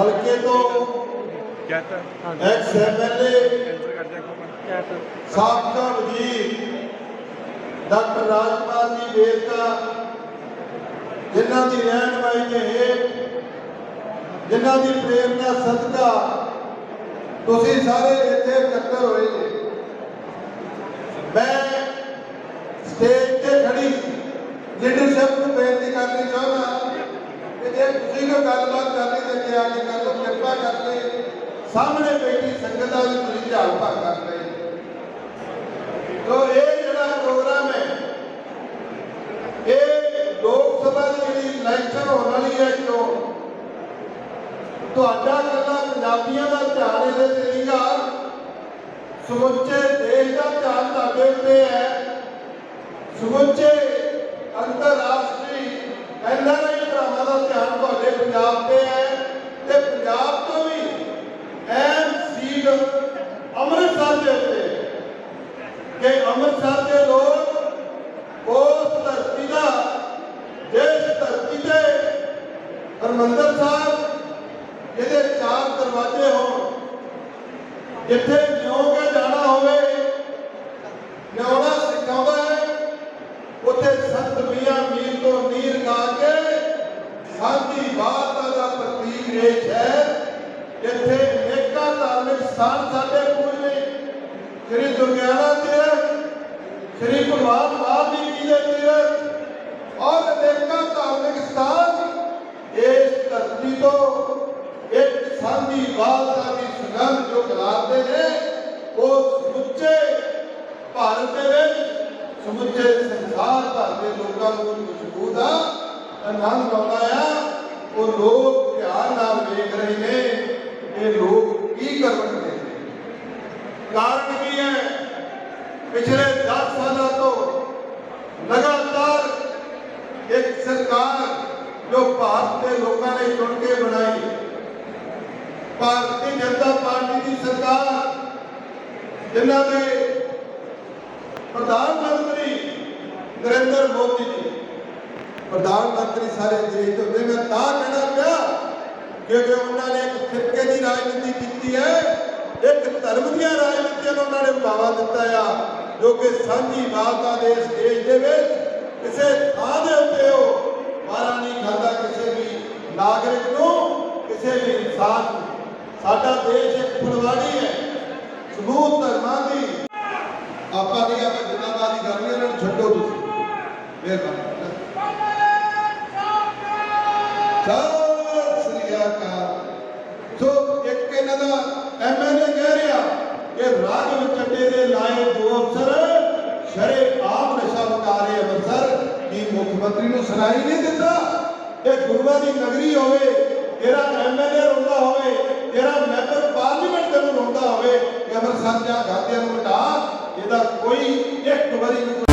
ਹਲਕੇ ਤੋਂ ਕਹਤਾ ਐਕਸ ਐਮਐਲਏ ਸਾਬਕਾ ਵਜ਼ੀਰ ਡਾਕਟਰ ਰਾਜਪਾਲ ਜੀ ਵੇਰਕਾ ਜਿਨ੍ਹਾਂ ਦੀ ਰਹਿਨਮਾਈ ਦੇ ਹੇਠ ਜਿਨ੍ਹਾਂ ਦੀ ਪ੍ਰੇਰਨਾ ਸਦਕਾ ਤੁਸੀਂ ਸਾਰੇ ਇੱਥੇ ਇਕੱਤਰ ਹੋਏ ਜੀ ਮੈਂ ਸਟੇਜ ਤੇ ਖੜੀ ਲੀਡਰਸ਼ਿਪ ਨੂੰ ਬੇਨਤੀ ਕਰਨੀ ਚਾਹੁੰਦਾ ਕਿ ਜੇ ਤੁਸੀਂ ਕੋਈ ਗੱਲਬਾਤ ਤੇ ਆ ਕੇ ਕਰ ਕਿਰਪਾ ਕਰਕੇ ਸਾਹਮਣੇ ਬੈਠੀ ਸੰਗਤ ਦਾ ਵੀ ਤੁਸੀਂ ਝਾੜ ਭਰ ਕਰ ਲਈ। ਤੋ ਇਹ ਜਿਹੜਾ ਪ੍ਰੋਗਰਾਮ ਹੈ, ਇਹ ਲੋਕ ਸਭਾ ਦੀ ਜਿਹੜੀ ਇਲੈਕਸ਼ਨ ਹੋਣ ਵਾਲੀ ਹੈ ਜੋ ਤੁਹਾਡਾ ਕੱਲਾ ਪੰਜਾਬੀਆਂ ਦਾ ਧਿਆਨ ਇਹਦੇ ਤੇ ਨਹੀਂਗਾ ਸਮੁੱਚੇ ਦੇਸ਼ ਦਾ ਧਿਆਨ ਤੁਹਾਡੇ ਉੱਤੇ ਹੈ। ਸਮੁੱਚੇ ਅੰਤਰਰਾਸ਼ਟਰੀ ਐਨਆਰਆਈ ਭਰਾਵਾਂ ਦਾ ਧਿਆਨ ਤੁਹਾਡੇ ਪੰਜਾਬ ਤੇ ਹੈ ਤੇ ਪੰਜਾਬ ਤੋਂ ਵੀ ਐਨ ਸੀਟ ਅੰਮ੍ਰਿਤਸਰ ਦੇ ਉੱਤੇ ਹੈ ਕਿ ਅੰਮ੍ਰਿਤਸਰ ਦੇ ਲੋਕ ਉਸ ਧਰਤੀ ਦਾ ਜਿਸ ਧਰਤੀ ਤੇ ਹਰਮੰਦਰ ਸਾਹਿਬ ਜਿਹਦੇ ਚਾਰ ਦਰਵਾਜ਼ੇ ਹੋਣ। ਜਿੱਥੇ ਜਿਉਂ ਕੇ ਜਾਣਾ ਹੋਵੇ ਨਿਆਉਣਾ ਸਿਖਾਉਂਦਾ ਹੈ। ਉੱਥੇ ਸੰਤ ਮੀਆਂ ਮੀਰ ਤੋਂ ਨੀਰ ਗਾ ਕੇ ਸਾਡੀ ਬਾਤ ਦਾ ਪ੍ਰਤੀਕ ਇਹ ਹੈ। ਇੱਥੇ ਨੇਕਾ ਧਾਰਮਿਕ ਸਥਾਨ ਸਾਡੇ ਪੂਰੇ ਸ੍ਰੀ ਦੁਰਗਿਆਨਾ ਤੀਰਥ, ਸ੍ਰੀ ਭਗਵਾਨ ਮਹਾਵੀਰ ਜੀ ਦੇ ਤੀਰਥ ਔਰ ਅਨੇਕਾਂ ਧਾਰਮਿਕ ਸਥਾਨ ਇਸ ਧਰਤੀ ਤੋਂ ਸਾਂਝੀ ਬਾਲਤਾ ਦੀ ਸੁਗੰਧ ਜੋ ਖਿਲਾਰਦੇ ਨੇ, ਉਹ ਸਮੁੱਚੇ ਭਾਰਤ ਦੇ ਵਿੱਚ, ਸਮੁੱਚੇ ਸੰਸਾਰ ਭਰ ਦੇ ਲੋਕਾਂ ਨੂੰ ਖੁਸ਼ਬੂ ਦਾ ਆਨੰਦ ਆਉਂਦਾ ਆ, ਉਹ ਲੋਕ ਧਿਆਨ ਨਾਲ ਵੇਖ ਰਹੇ ਨੇ, ਇਹ ਲੋਕ ਕੀ ਕਰਨਗੇ ਕਾਰਨ ਕੀ ਹੈ? ਪਿਛਲੇ 10 ਸਾਲਾਂ ਤੋਂ ਲਗਾਤਾਰ ਇੱਕ ਸਰਕਾਰ ਜੋ ਭਾਰਤ ਦੇ ਲੋਕਾਂ ਨੇ ਚੁਣ ਕੇ ਬਣਾਈ ਭਾਰਤੀ ਜਨਤਾ ਪਾਰਟੀ ਦੀ ਸਰਕਾਰ, ਜਿਨ੍ਹਾਂ ਦੇ ਪ੍ਰਧਾਨ ਮੰਤਰੀ ਨਰਿੰਦਰ ਮੋਦੀ ਜੀ, ਪ੍ਰਧਾਨ ਮੰਤਰੀ ਸਾਰੇ ਦੇਸ਼ ਤੋਂ ਨੇ ਮੈਂ ਤਾਂ ਕਹਿਣਾ ਪਿਆ ਕਿਉਂਕਿ ਉਹਨਾਂ ਨੇ ਇੱਕ ਫਿਰਕੇ ਦੀ ਰਾਜਨੀਤੀ ਕੀਤੀ ਹੈ, ਇੱਕ ਧਰਮ ਦੀਆਂ ਰਾਜਨੀਤੀਆਂ ਨੂੰ ਉਹਨਾਂ ਨੇ ਬੁਲਾਵਾ ਦਿੱਤਾ ਆ, ਜੋ ਕਿ ਸਾਂਝੀ ਵਾਲਤਾ ਦੇ ਇਸ ਦੇਸ਼ ਦੇ ਵਿੱਚ ਕਿਸੇ ਥਾਂ ਦੇ ਉੱਤੇ ਉਹ ਮਾਰਾ ਨਹੀਂ ਖਾਂਦਾ ਕਿਸੇ ਵੀ ਨਾਗਰਿਕ ਨੂੰ ਕਿਸੇ ਵੀ ਇਨਸਾਨ ਨੂੰ ਸਾਡਾ ਦੇਸ਼ ਇੱਕ ਫੁਲਵਾੜੀ ਹੈ। ਸਮੂਹ ਧਰਮਾਂ ਦੀ ਆਪਾਂ ਨਹੀਂ ਆਪਾਂ ਜਿੰਨਾਬਾਦੀ ਕਰਨੀ ਉਹਨਾਂ ਨੂੰ ਛੱਡੋ ਤੁਸੀਂ। ਮਿਹਰਬਾਨੀ। ਸਤਿ ਸ੍ਰੀ ਅਕਾਲ। ਸੋ ਇੱਕ ਇਹਨਾਂ ਦਾ ਐਮਐਲਏ ਕਹਿ ਰਿਹਾ ਕਿ ਰਾਜਵ ਚੱਡੇ ਦੇ ਲਾਏ ਦੋ ਅਫਸਰ ਸ਼ਰੇ ਆਮ ਨਸ਼ਾ ਵਿਕਾਰੇ ਅੰਮ੍ਰਿਤਸਰ ਕੀ ਮੁੱਖ ਮੰਤਰੀ ਨੂੰ ਸੁਣਾਈ ਨਹੀਂ ਦਿੰਦਾ? ਇਹ ਗੁਰੂਆਂ ਦੀ ਨਗਰੀ ਹੋਵੇ ਤੇਰਾ ਐਮਐਲਏ ਰੋਂਦਾ ਹੋਵੇ ਜਿਹੜਾ ਮੈਂਬਰ ਪਾਰਲੀਮੈਂਟ ਤੈਨੂੰ ਰੋਂਦਾ ਹੋਵੇ ਕਿ ਅੰਮ੍ਰਿਤਸਰ ਜਾਂ ਗਾਦਿਆਂ ਨੂੰ ਹਟਾ, ਇਹਦਾ ਕੋਈ ਇੱਕ ਵਾਰੀ